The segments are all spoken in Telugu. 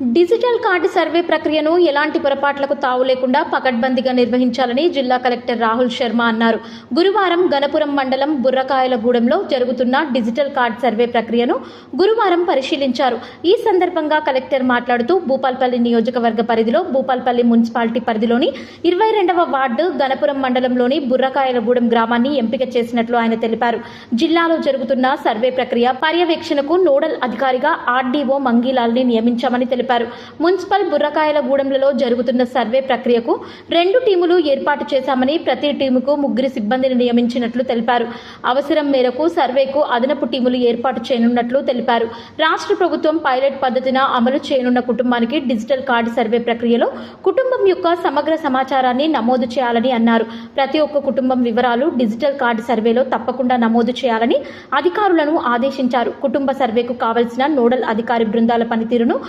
డిజిటల్ కార్డు సర్వే ప్రక్రియను ఎలాంటి పొరపాట్లకు తావు లేకుండా పకడ్బందీగా నిర్వహించాలని జిల్లా కలెక్టర్ రాహుల్ శర్మ అన్నారు. గురువారం గణపురం మండలం బుర్రకాయలగూడెంలో జరుగుతున్న డిజిటల్ కార్డు సర్వే ప్రక్రియను గురువారం పరిశీలించారు. ఈ సందర్భంగా కలెక్టర్ మాట్లాడుతూ భూపాల్పల్లి నియోజకవర్గ పరిధిలో భూపాల్పల్లి మున్సిపాలిటీ పరిధిలోని ఇరవై రెండవ వార్డు గణపురం మండలంలోని బుర్రకాయలగూడెం గ్రామాన్ని ఎంపిక చేసినట్లు ఆయన తెలిపారు. జిల్లాలో జరుగుతున్న సర్వే ప్రక్రియ పర్యవేక్షణకు నోడల్ అధికారిగా ఆర్డీఓ మంగీలాల్ని నియమించామని తెలిపారు. మున్సిపల్ బుర్రకాయల గూడెంలలో జరుగుతున్న సర్వే ప్రక్రియకు రెండు టీములు ఏర్పాటు చేశామని ప్రతి టీముకు ముగ్గురు సిబ్బందిని నియమించినట్లు తెలిపారు. అవసరం మేరకు సర్వేకు అదనపు టీములు ఏర్పాటు చేయనున్నట్లు తెలిపారు. రాష్ట్ర ప్రభుత్వం పైలట్ పద్ధతిన అమలు చేయనున్న కుటుంబానికి డిజిటల్ కార్డు సర్వే ప్రక్రియలో కుటుంబం యొక్క సమగ్ర సమాచారాన్ని నమోదు చేయాలని అన్నారు. ప్రతి ఒక్క కుటుంబం వివరాలు డిజిటల్ కార్డు సర్వేలో తప్పకుండా నమోదు చేయాలని అధికారులను ఆదేశించారు. కుటుంబ సర్వేకు కావలసిన నోడల్ అధికారి బృందాల పనితీరును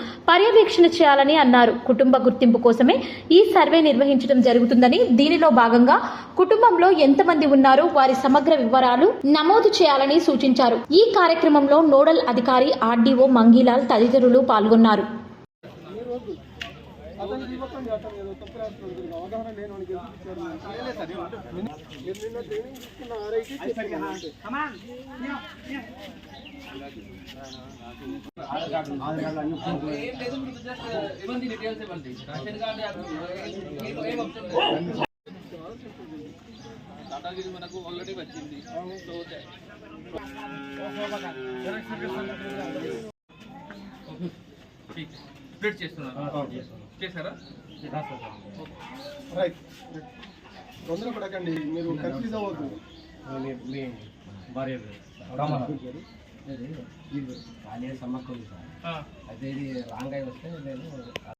పర్యవేక్షణ చేయాలని అన్నారు. కుటుంబ గుర్తింపు కోసమే ఈ సర్వే నిర్వహించడం జరుగుతుందని దీనిలో భాగంగా కుటుంబంలో ఎంతమంది ఉన్నారో వారి సమగ్ర వివరాలు నమోదు చేయాలని సూచించారు. ఈ కార్యక్రమంలో నోడల్ అధికారి ఆర్డీఓ మంగీలాల్ తదితరులు పాల్గొన్నారు. అతనికి ఇవ్వకండి అతను ఏదో తప్పు రాస్తున్నాడు దీనికి అవగాహన లేని వాడికి ఎందుకు ఇచ్చారు మీరు? మీరు నిన్న ట్రైనింగ్ తీసుకున్న ఆర్ఐకి చెప్పిన అంతే. దాటాగిరి మనకు ఆల్రెడీ వచ్చింది సో స్ప్లిట్ చేస్తున్నారు చేశారా? రైట్. తొందర పడకండి మీరు కన్ఫ్యూజ్ అవ్వద్దు. మీ భార్య సమ్మక్క అయితే ఇది రాంగ్ అయి వస్తే నేను